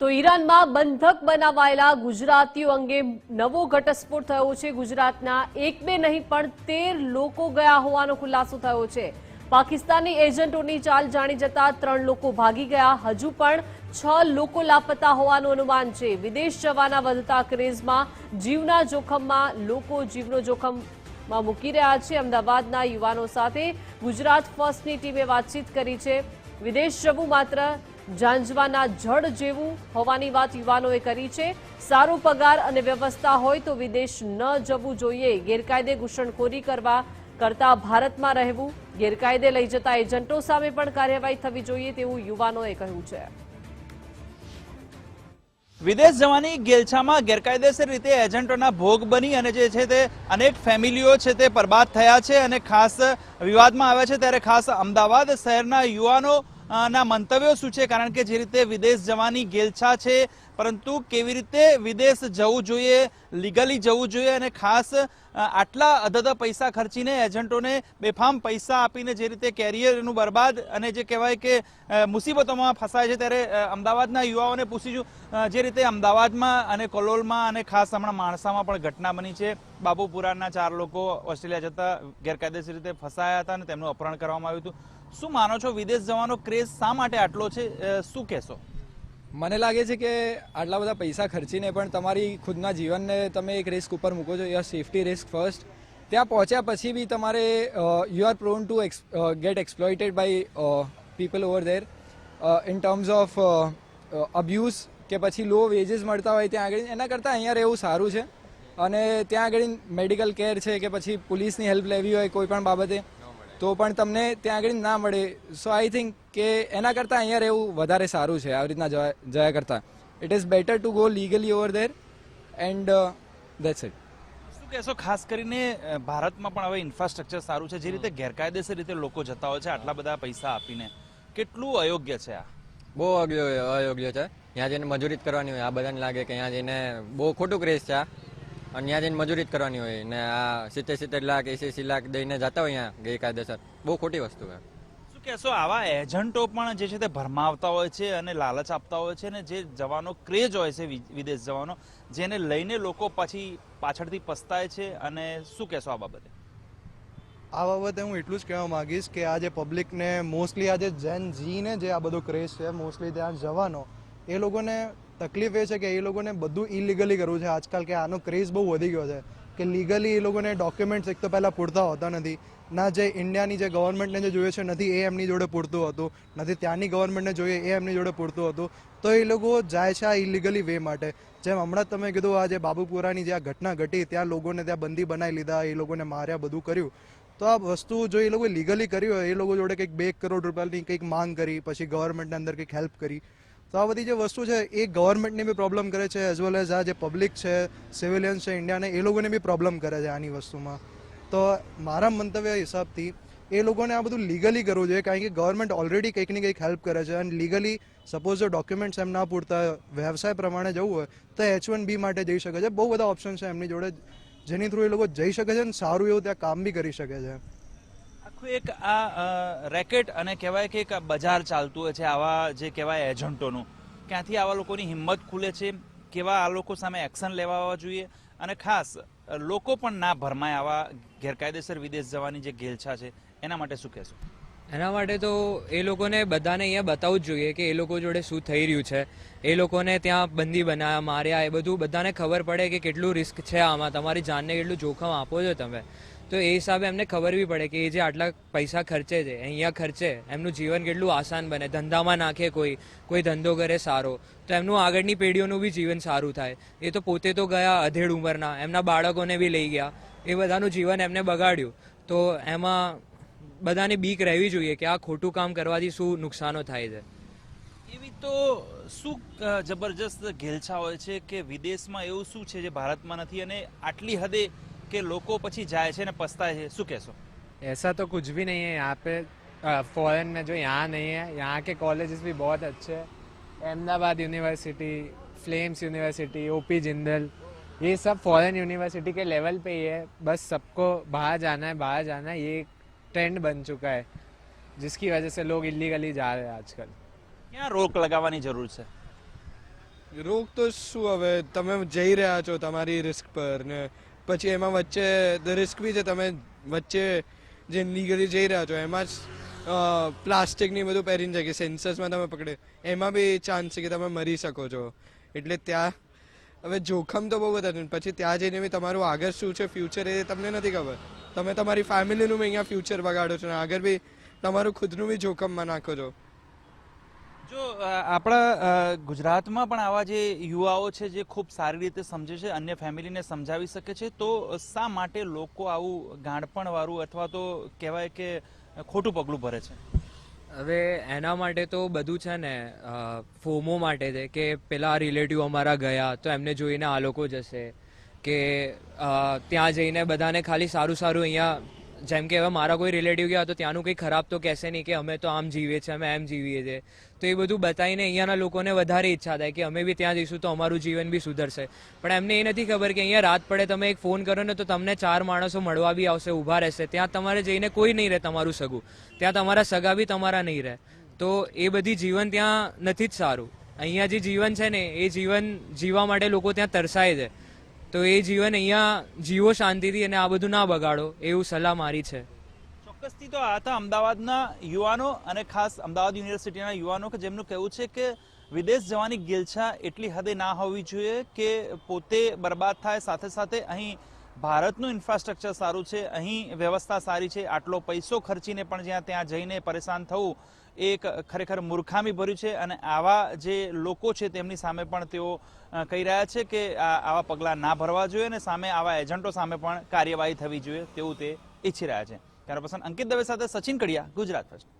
તો ઈરાનમાં બંધક બનાવાયેલા ગુજરાતીઓ અંગે નવો ઘટસ્ફોટ થયો છે. ગુજરાતના એક બે નહીં, પણ તેર લોકો ગયા હોવાનો ખુલાસો થયો છે. પાકિસ્તાની એજન્ટોની ચાલ જાણી જતા ત્રણ લોકો ભાગી ગયા. હજુ પણ છ લોકો લાપતા હોવાનું અનુમાન છે. વિદેશ જવાના વધતા ક્રેઝમાં જીવના જોખમમાં લોકો જીવનો જોખમમાં મૂકી રહ્યા છે. અમદાવાદના યુવાનો સાથે ગુજરાત ફર્સ્ટની ટીમે વાતચીત કરી છે. વિદેશ જવું માત્ર જાંજવાના જળ જેવું હોવાની વાત યુવાનોએ કરી છે. સારો પગાર અને વ્યવસ્થા હોય તો વિદેશ ન જવું જોઈએ. ગેરકાયદે ઘૂસણખોરી કરવા કરતા ભારતમાં રહેવું, ગેરકાયદે લઈ જતા એજન્ટો સામે પણ કાર્યવાહી થવી જોઈએ તેવું યુવાનોએ કહ્યું છે. વિદેશ જવાની ગેલછામાં ગેરકાયદેસર રીતે એજન્ટોના ભોગ બની અને જે છે તે અનેક ફેમિલીઓ છે તે બરબાદ થયા છે અને ખાસ વિવાદમાં આવ્યા છે ત્યારે ખાસ અમદાવાદ શહેરના યુવાનો ના, મંતવ્યો શું છે? કારણ કે જે રીતે વિદેશ જવાની ગેલછા છે, પરંતુ કેવી રીતે વિદેશ જવું જોઈએ લીગલી જવું જોઈએ અને ખાસ આટલા અધધ પૈસા ખર્ચીને એજન્ટોને બેફામ પૈસા આપીને જે રીતે કેરિયરનું બરબાદ અને જે કહેવાય કે મુસીબતોમાં ફસાય છે ત્યારે અમદાવાદના યુવાઓને પૂછીશું જે રીતે અમદાવાદમાં અને કલોલમાં અને ખાસ હમણાં માણસામાં પણ ઘટના બની છે. બાબુપુરાના ચાર લોકો ઓસ્ટ્રેલિયા જતા ગેરકાયદેસર રીતે ફસાયા હતા અને તેમનું અપહરણ કરવામાં આવ્યું હતું. શું માનો છો વિદેશ જવાનો ક્રેઝ શા માટે આટલો છે? શું કહેશો? મને લાગે છે કે આટલા બધા પૈસા ખર્ચીને પણ તમારી ખુદના જીવનને તમે એક રિસ્ક ઉપર મૂકો છો યા સેફટી રિસ્ક ફર્સ્ટ ત્યાં પહોંચ્યા પછી બી તમારે you are prone to get exploited by people over there in terms of abuse કે પછી લો વેજીસ મળતા હોય ત્યાં આગળ. એના કરતાં અહીંયા રહેવું સારું છે. અને ત્યાં આગળ મેડિકલ કેર છે કે પછી પોલીસની હેલ્પ લેવી હોય કોઈ પણ બાબતે. તો પણ તમને ત્યાં આગળ ના મળે. સો આઈ થિંક કે એના કરતાં અહીંયા રહેવું વધારે સારું છે આવી રીતના જયા કરતાં. It is better to go legally over there and that's it શું કહેશો? ખાસ કરીને ભારતમાં પણ હવે ઇન્ફ્રાસ્ટ્રક્ચર સારું છે. જે રીતે ગેરકાયદેસર રીતે લોકો જતા હોય છે આટલા બધા પૈસા આપીને. કેટલું અયોગ્ય છે આ? બહુ અયોગ્ય અયોગ્ય છે. ત્યાં જઈને મજૂરી જ કરવાની હોય. આ બધાને લાગે કે ત્યાં જઈને બહુ ખોટું ક્રેઝ છે આ. અને ત્યાં જઈને મજૂરી જ કરવાની હોય. ને આ સિત્તેર સિત્તેર લાખ એસી એસી લાખ દઈને જતા હોય અહીંયા ગેરકાયદેસર. બહુ ખોટી વસ્તુ છે. શું કહેશો આવા એજન્ટો પણ જે છે તે ભરમાવતા હોય છે અને લાલચ આપતા હોય છે અને જે જવાનો ક્રેઝ હોય છે વિદેશ જવાનો જેને લઈને લોકો પછી પાછળથી પસ્તાય છે અને શું કહેશો આ બાબતે? આ બાબતે હું એટલું જ કહેવા માંગીશ કે આજે પબ્લિકને મોસ્ટલી આજે જે જેન જીને જે આ બધો ક્રેઝ છે મોસ્ટલી ત્યાં જવાનો એ લોકોને તકલીફ એ છે કે એ લોકોને બધું ઇલીગલી કરવું છે. આજકાલ કે આનો ક્રેઝ બહુ વધી ગયો છે. કે લીગલી એ લોકોને ડોક્યુમેન્ટ્સ એક તો પહેલાં પૂરતા હોતા નથી. ના, જે ઇન્ડિયાની જે ગવર્મેન્ટને જે જોઈએ છે, નથી એ એમની જોડે પૂરતું હતું. નથી ત્યાંની ગવર્મેન્ટને જોઈએ એ એમની જોડે પૂરતું હતું. તો એ લોકો જાય છે આ ઇલીગલી વે માટે. જેમ હમણાં તમે કીધું, આ જે બાબુપુરાની જે આ ઘટના ઘટી, ત્યાં લોકોને ત્યાં બંદી બનાવી લીધા, એ લોકોને માર્યા, બધું કર્યું. તો આ વસ્તુ જો એ લોકો લીગલી કરી હોય, એ લોકો જોડે કંઈક બે કરોડ રૂપિયાની કંઈક માંગ કરી, પછી ગવર્મેન્ટને અંદર કંઈક હેલ્પ કરી. તો આ બધી જે વસ્તુ છે, એ ગવર્મેન્ટને બી પ્રોબ્લેમ કરે છે એઝ વેલ એઝ આ જે પબ્લિક છે સિવિલિયન્સ છે ઇન્ડિયાને એ લોકોને બી પ્રોબ્લેમ કરે છે આની વસ્તુમાં. તો મારા મંતવ્ય હિસાબથી, એ લોકોને આ બધું લીગલી કરવું જોઈએ, કારણ કે ગવર્મેન્ટ ઓલરેડી કંઈક ને કંઈક હેલ્પ કરે છે. અને લીગલી સપોઝ જો ડોક્યુમેન્ટ્સ એમ ના પૂરતા, વ્યવસાય પ્રમાણે જવું હોય, તો એચ વન બી માટે જઈ શકે છે. બહુ બધા ઓપ્શન છે એમની જોડે, જેની થ્રુ એ લોકો જઈ શકે છે અને સારું એવું ત્યાં કામ બી કરી શકે છે. આખું એક આ રેકેટ અને કહેવાય કે એક બજાર ચાલતું હોય છે, આવા જે કહેવાય એજન્ટોનું. ક્યાંથી આવા લોકોની હિંમત ખુલે છે, કેવા આ લોકો સામે એક્શન લેવા જોઈએ અને ખાસ લોકો પણ ના ભરમાય આવા ગેરકાયદેસર વિદેશ જવાની જે ગેલછા છે, એના માટે શું કહેશો? એના માટે તો એ લોકોને બધાને અહીંયા બતાવવું જ જોઈએ કે એ લોકો જોડે શું થઈ રહ્યું છે. એ લોકોને ત્યાં બંદી બનાવ્યા માર્યા, એ બધું બધાને ખબર પડે કે કેટલું રિસ્ક છે આમાં. તમારી જાનને કેટલું જોખમ આપો છો તમે. તો એ હિસાબે એમને ખબર બી પડે કે એ જે આટલા પૈસા ખર્ચે છે, અહીંયા ખર્ચે, એમનું જીવન કેટલું આસાન બને, ધંધામાં નાખે કોઈ કોઈ ધંધો કરે સારો, તો એમનું આગળની પેઢીઓનું બી જીવન સારું થાય. એ તો પોતે તો ગયા અધેડ ઉંમરના, એમના બાળકોને બી લઈ ગયા, એ બધાનું જીવન એમને બગાડ્યું. તો એમાં બધાને બીક રહેવી જોઈએ કે આ ખોટું કામ કરવાથી શું નુકસાનો થાય છે. એવી તો શું જબરજસ્ત ઘેલછા હોય છે કે વિદેશમાં એવું શું છે જે ભારતમાં નથી અને આટલી હદે કે લોકો પછી જાય છે ને પસ્તાય છે શું કહેશો ऐसा तो कुछ भी नहीं है यहाँ पे फॉरेन में जो यहाँ नहीं है यहाँ के कॉलेजेस भी बहुत अच्छे हैं Ahmedabad university Flames university OP Jindal ये सब फॉरेन यूनिवर्सिटी के लेवल पे ही है बस सबको बाहर जाना है बाहर जाना है ये एक ट्रेंड बन चुका है जिसकी वजह से लोग इलीगली जा रहे हैं आजकल ક્યાં રોક લગાવવાની જરૂર છે રોગ તો શું હવે તમે જઈ રહ્યા છો તમારી રિસ્ક પર ને પછી એમાં વચ્ચે રિસ્ક બી છે, તમે વચ્ચે જે લીગલી જઈ રહ્યા છો, એમાં જ પ્લાસ્ટિકની બધું પહેરીને જાય કે સેન્સર્સમાં તમે પકડે, એમાં બી ચાન્સ છે કે તમે મરી શકો છો. એટલે ત્યાં, હવે જોખમ તો બહુ બધા છે પછી ત્યાં જઈને બી તમારું આગળ શું છે ફ્યુચર એ તમને નથી ખબર. તમે તમારી ફેમિલીનું બી અહીંયા ફ્યુચર બગાડો છો ને, આગળ બી તમારું ખુદનું બી જોખમમાં નાખો છો. જો આપણા ગુજરાતમાં પણ આવા જે યુવાઓ છે જે ખૂબ સારી રીતે સમજે છે, અન્ય ફેમિલીને સમજાવી શકે છે, તો શા માટે લોકો આવું ગાંડપણવાળું અથવા તો કહેવાય કે ખોટું પગલું ભરે છે? હવે એના માટે તો બધું છે ને ફોમો માટે છે કે પેલા રિલેટિવ અમારા ગયા તો એમને જોઈને આ લોકો જશે કે ત્યાં જઈને બધાને ખાલી સારું સારું અહીંયા જેમ કે હવે મારા કોઈ રિલેટિવ ગયા તો ત્યાંનું કંઈ ખરાબ તો કહેશે નહીં કે અમે તો આમ જીવીએ છીએ, અમે એમ જીવીએ છીએ. તો એ બધું બતાવીને અહીંયાના લોકોને વધારે ઈચ્છા થાય કે અમે બી ત્યાં જઈશું તો અમારું જીવન બી સુધરશે. પણ એમને એ નથી ખબર કે અહીંયા રાત પડે તમે એક ફોન કરો ને તો તમને ચાર માણસો મળવા બી આવશે, ઊભા રહેશે. ત્યાં તમારે જઈને કોઈ નહીં રહે તમારું સગું. ત્યાં તમારા સગા બી તમારા નહીં રહે. તો એ બધી જીવન ત્યાં નથી જ સારું. અહીંયા જે જીવન છે ને, એ જીવન જીવવા માટે લોકો ત્યાં તરસાય છે. તો એ જીવન અહીંયા જીવો શાંતિથી અને આ બધું ના બગાડો, એવું સલાહ મારી છે. ચોક્કસથી તો આ હતા અમદાવાદના યુવાનો અને ખાસ અમદાવાદ યુનિવર્સિટીના યુવાનો કે જેમનું કહેવું છે કે વિદેશ જવાની ગિલછા એટલી હદે ના હોવી જોઈએ કે પોતે બરબાદ થાય, સાથે સાથે અહીં ભારતનું ઇન્ફ્રાસ્ટ્રક્ચર સારું છે, અહીં વ્યવસ્થા સારી છે, આટલો પૈસો ખર્ચીને પણ જ્યાં ત્યાં જઈને પરેશાન થવું એ એક ખરેખર મૂર્ખામી ભર્યું છે અને આવા જે લોકો છે તેમની સામે પણ તેઓ કહી રહ્યા છે કે આવા પગલાં ના ભરવા જોઈએ અને સામે આવા એજન્ટો સામે પણ કાર્યવાહી થવી જોઈએ તેવું તે ઈચ્છી રહ્યા છે. ત્યારે પસંદ અંકિત દવે સાથે સચિન કડિયા, ગુજરાત ફર્સ્ટ.